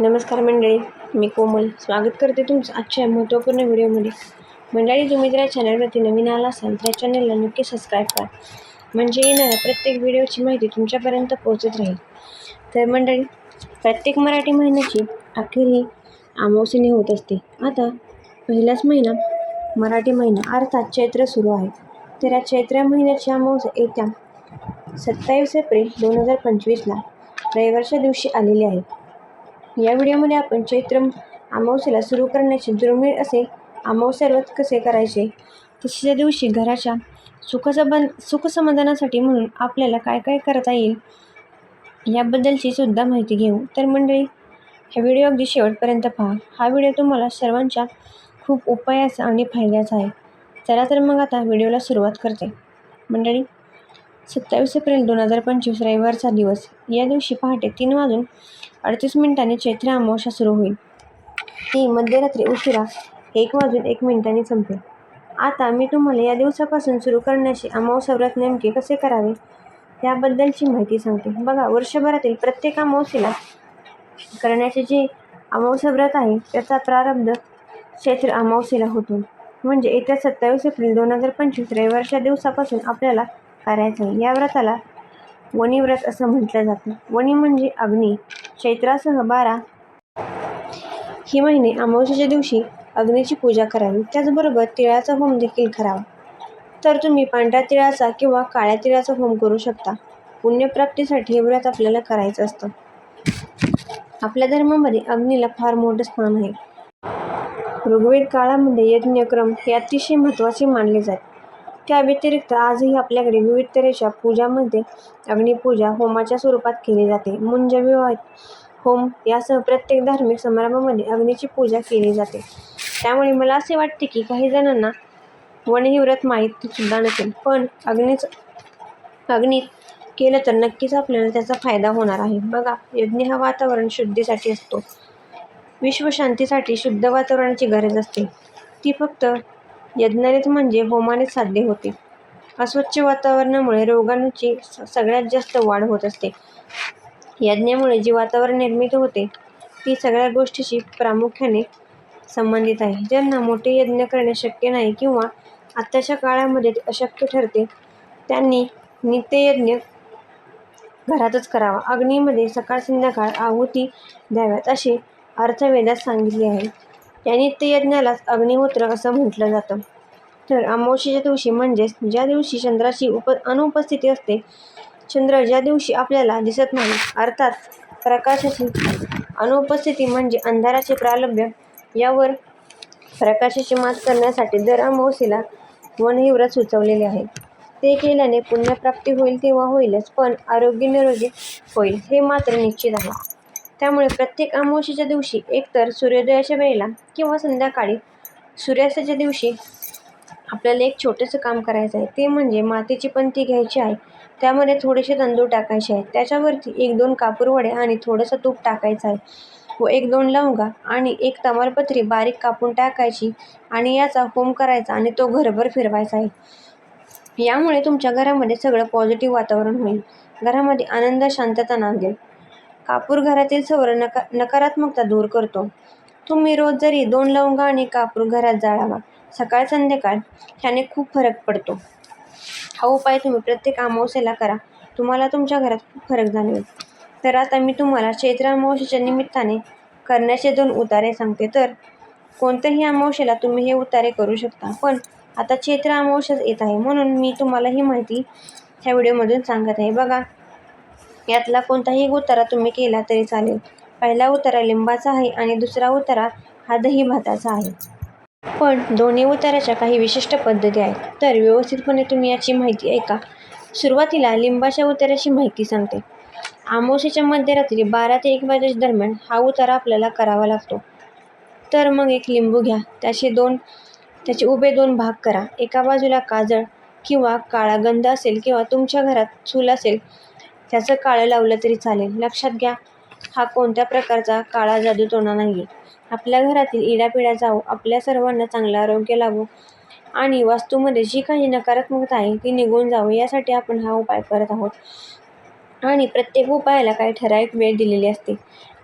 नमस्कार मंडळी मी कोमल. स्वागत करते तुमचं आजच्या महत्त्वपूर्ण व्हिडिओमध्ये. मंडळी तुम्ही जर या चॅनलवरती नवीन आला असाल तर या चॅनलला नक्की सबस्क्राईब करा. म्हणजे येणाऱ्या प्रत्येक व्हिडिओची माहिती तुमच्यापर्यंत पोहोचत राहील. तर मंडळी प्रत्येक मराठी महिन्याची अखेर ही अमावस्येने होत असते. आता पहिलाच महिना मराठी महिना अर्थात चैत्र सुरू आहे. तर या चैत्र महिन्याची अमावस्या येत्या सत्तावीस एप्रिल दोन हजार पंचवीसला रविवारच्या दिवशी आलेली आहे. या व्हिडिओमध्ये आपण चैत्र अमावस्येला सुरू करण्याचे दुर्मिळ असे अमावस्या व्रत कसे करायचे? तसेच्या दिवशी घराच्या सुखसबं सुखसमाधानासाठी म्हणून आपल्याला काय काय करता येईल याबद्दलची सुद्धा माहिती घेऊ. तर मंडळी हा व्हिडिओ अगदी शेवटपर्यंत पहा. हा व्हिडिओ तुम्हाला सर्वांच्या खूप उपायाचा आणि फायद्याचा आहे. चला तर मग आता व्हिडिओला सुरुवात करते. मंडळी सत्तावीस एप्रिल दोन हजार पंचवीस रविवारचा दिवस. या दिवशी पहाटे तीन वाजून अडतीस मिनिटांनी चैत्र अमावस्या सुरू होईल. ती मध्यरात्री उशिरा एक वाजून एक मिनिटांनी संपेल. आता मी तुम्हाला या दिवसापासून सुरू करण्याची अमावस्या व्रत नेमके कसे करावे याबद्दलची माहिती सांगते. बघा वर्षभरातील प्रत्येक अमावस्येला करण्याचे जे अमावस्या व्रत आहे त्याचा प्रारंभ चैत्र अमावस्येला होतो. म्हणजे येत्या सत्तावीस एप्रिल दोन हजार पंचवीस रविवारच्या दिवसापासून आपल्याला करायचं आहे. या व्रताला वणी व्रत असं म्हटलं जातं. वणी म्हणजे अग्नी. चैत्रासह बारा. ही महिने अमावस्येच्या दिवशी अग्नीची पूजा करावी. त्याचबरोबर तिळाचा होम देखील करावा. तर तुम्ही पांढऱ्या तिळाचा किंवा काळ्या तिळाचा होम करू शकता. पुण्यप्राप्तीसाठी हे व्रत आपल्याला करायचं असतं. आपल्या धर्मामध्ये अग्नीला फार मोठं स्थान आहे. ऋग्वेद काळामध्ये यज्ञक्रम हे अतिशय महत्त्वाचे मानले जाते. त्या व्यतिरिक्त आजही आपल्याकडे विविध तऱ्हेच्या पूजामध्ये अग्निपूजा होमाच्या स्वरूपात केली जाते. मुंज विवाह होम यासह प्रत्येक धार्मिक समारंभामध्ये अग्नीची पूजा केली जाते. त्यामुळे मला असे वाटते की काही जणांना वणही व्रत माहीत सुद्धा नसेल पण अग्नीच अग्नीत केलं तर नक्कीच आपल्याला त्याचा फायदा होणार आहे. बघा यज्ञ हा वातावरण शुद्धीसाठी असतो. विश्वशांतीसाठी शुद्ध वातावरणाची गरज असते. ती फक्त यज्ञानेच म्हणजे होमानेच साधले होते. अस्वच्छ वातावरणामुळे रोगांची सगळ्यात जास्त वाढ होत असते. यज्ञामुळे जी वातावरण निर्मित होते ती सगळ्या गोष्टीशी प्रामुख्याने संबंधित आहे. ज्यांना मोठे यज्ञ करणे शक्य नाही किंवा आत्ताच्या काळामध्ये ते अशक्य ठरते त्यांनी नित्ययज्ञ घरातच करावा. अग्नीमध्ये सकाळ संध्याकाळ आहुती द्याव्यात असे अर्थवेदात सांगितले आहे. या नित्ययज्ञालाच अग्निहोत्र असं म्हटलं जातं. तर अमावस्येच्या दिवशी म्हणजेच ज्या दिवशी चंद्राची उप अनुपस्थिती असते चंद्र ज्या दिवशी आपल्याला दिसत नाही अर्थात प्रकाशाची अनुपस्थिती म्हणजे अंधाराचे प्रालभ्य यावर प्रकाशाची मात करण्यासाठी दर अमावस्येला वनही व्रत सुचवलेले आहे ते केल्याने पुण्यप्राप्ती होईल तेव्हा होईलच पण आरोग्य निरोगी होईल हे मात्र निश्चित आहे. त्यामुळे प्रत्येक अमावस्येच्या दिवशी एकतर सूर्योदयाच्या वेळेला किंवा संध्याकाळी सूर्यास्ताच्या दिवशी आपल्याला एक छोटंसं काम करायचं आहे. ते म्हणजे मातीची पंती घ्यायची आहे. त्यामध्ये थोडेसे तांदूळ टाकायचे आहेत त्याच्यावरती एक दोन कापूरवडे आणि थोडंसं तूप टाकायचं आहे. व एक दोन लवंगा आणि एक तमालपत्री बारीक कापून टाकायची आणि याचा होम करायचा आणि तो घरभर फिरवायचा आहे. यामुळे तुमच्या घरामध्ये सगळं पॉझिटिव्ह वातावरण होईल. घरामध्ये आनंद शांतता नांदेल. कापूर घरातील सर्व नका नकारात्मकता दूर करतो. तुम्ही रोज जरी दोन लवंगा आणि कापूर घरात जाळावा सकाळ संध्याकाळ ह्याने खूप फरक पडतो. हा उपाय तुम्ही प्रत्येक अमावस्येला करा. तुम्हाला तुमच्या घरात खूप फरक जाणवेल. तर आता मी तुम्हाला चैत्र अमावस्येच्या निमित्ताने करण्याचे दोन उतारे सांगते. तर कोणत्याही अमावस्येला तुम्ही हे उतारे करू शकता. पण आता चैत्र अमावस्याच येत आहे. म्हणून मी तुम्हाला ही माहिती ह्या व्हिडिओमधून सांगत आहे. बघा यातला कोणताही उतारा तुम्ही केला तरी चालेल. पहिला उतारा लिंबाचा आहे आणि दुसरा उतारा हा दही भाताचा आहे. पण दोन्ही उताराच्या काही विशिष्ट पद्धती आहेत. तर व्यवस्थितपणे तुम्ही याची माहिती ऐका. सुरुवातीला लिंबाच्या उताराची माहिती सांगते. आमोशीच्या मध्यरात्री बारा ते एक वाजेच्या दरम्यान हा उतारा आपल्याला करावा लागतो. तर मग एक लिंबू घ्या. त्याचे दोन त्याचे उभे दोन भाग करा. एका बाजूला काजळ किंवा काळा गंध असेल किंवा तुमच्या घरात चूल असेल त्याचं काळं लावलं तरी चालेल. लक्षात घ्या हा कोणत्या प्रकारचा काळा जादूटोणा नाही आहे आपल्या घरातील इडापिडा जावो आपल्या सर्वांना चांगलं आरोग्य लाभो आणि वास्तूमध्ये जी काही नकारात्मकता आहे ती निघून जावं यासाठी आपण हा उपाय करत आहोत. आणि प्रत्येक उपायाला काही ठराविक वेळ दिलेली असते.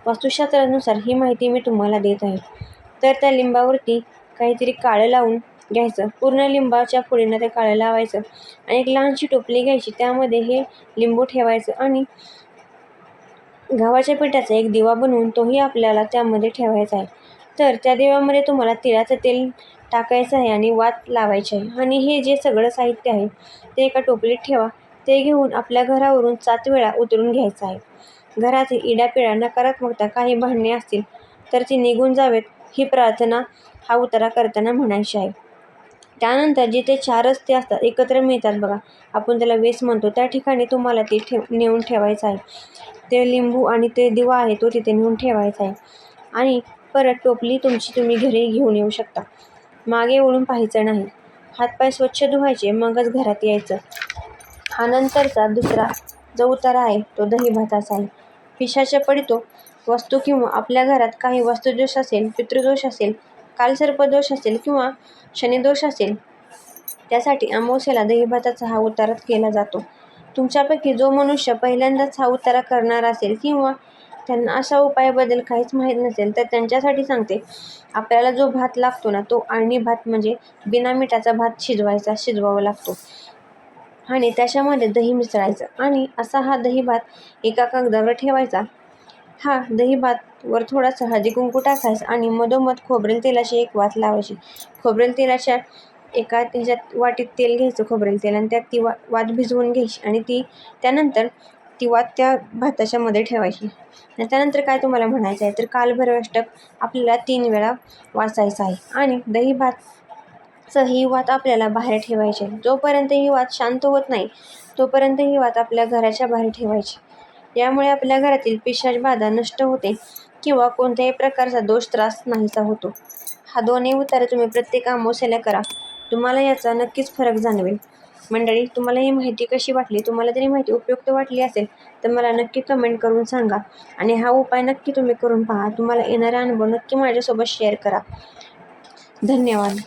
वास्तुशास्त्रानुसार ही माहिती मी तुम्हाला देत आहे. तर त्या लिंबावरती काहीतरी काळं लावून घ्यायचं. पूर्ण लिंबाच्या फुडीनं ते काळं लावायचं. आणि एक लहानशी टोपली घ्यायची. त्यामध्ये हे लिंबू ठेवायचं आणि गव्हाच्या पिठाचा एक दिवा बनवून तोही आपल्याला त्यामध्ये ठेवायचा आहे. तर त्या दिव्यामध्ये तुम्हाला तिळाचं तेल टाकायचं आहे आणि वात लावायची आहे. आणि हे जे सगळं साहित्य आहे ते एका टोपलीत ठेवा. ते घेऊन आपल्या घरावरून सात वेळा उतरून घ्यायचं आहे. घरातील इडापिडा नकारात्मकता काही भांडणे असतील तर ती निघून जावेत ही प्रार्थना हा उतारा करताना म्हणायची आहे. त्यानंतर जिथे चार रस्ते असतात एकत्र मिळतात बघा. आपण त्याला वेस म्हणतो. त्या ठिकाणी तुम्हाला ते ठेव नेऊन ठेवायचं आहे. ते लिंबू आणि ते दिवा आहे तो तिथे नेऊन ठेवायचा आहे. आणि परत टोपली तुमची तुम्ही घरी घेऊन येऊ शकता. मागे ओढून पाहायचं नाही. हातपाय स्वच्छ धुवायचे मगच घरात यायचं. हा नंतरचा दुसरा जो उतारा आहे तो दही भाताचा आहे. पिशाच्या पडितो. वस्तू किंवा आपल्या घरात काही वस्तुदोष असेल पितृदोष असेल कालसर्पदोष असेल किंवा शनिदोष असेल त्यासाठी अमावस्येला दही भाताचा हा उतारा केला जातो. तुमच्यापैकी जो मनुष्य पहिल्यांदाच हा उतारा करणार असेल किंवा त्यांना अशा उपायाबद्दल काहीच माहीत नसेल तर त्यांच्यासाठी सांगते आपल्याला जो भात लागतो ना तो आणि भात म्हणजे बिना मिठाचा भात शिजवायचा शिजवावा लागतो. आणि त्याच्यामध्ये दही मिसळायचं आणि असा हा दही भात एका कागदावर ठेवायचा. हा दही भात वर थोडासा हळदी कुंकू टाकायचं आणि मधोमध खोबरेल तेलाची एक वात लावायची. खोबरेल तेलाच्या एका त्याच्यात वाटीत तेल घ्यायचं खोबरेल तेल आणि त्यात ती वा वात भिजवून घ्यायची आणि ती त्यानंतर ती वात त्या भाताच्या मध्ये ठेवायची. आणि त्यानंतर काय तुम्हाला म्हणायचं आहे? तर कालभैरव अष्टक आपल्याला तीन वेळा वाचायचं आहे आणि दही भातचं ही वात आपल्याला बाहेर ठेवायची आहे. जोपर्यंत ही वात शांत होत नाही तोपर्यंत ही वात आपल्या घराच्या बाहेर ठेवायची. यामुळे आपल्या घरातील पिशाच बाधा नष्ट होते. किंवा कोणत्याही प्रकारचा दोष त्रास नाहीसा होतो. हा दोन्ही उतारे तुम्ही प्रत्येक अमावस्याला करा. तुम्हाला याचा नक्कीच फरक जाणवेल. मंडळी तुम्हाला ही माहिती कशी वाटली? तुम्हाला जरी माहिती उपयुक्त वाटली असेल तर मला नक्की कमेंट करून सांगा. आणि हा उपाय नक्की तुम्ही करून पहा. तुम्हाला येणारा अनुभव नक्की माझ्यासोबत शेअर करा. धन्यवाद.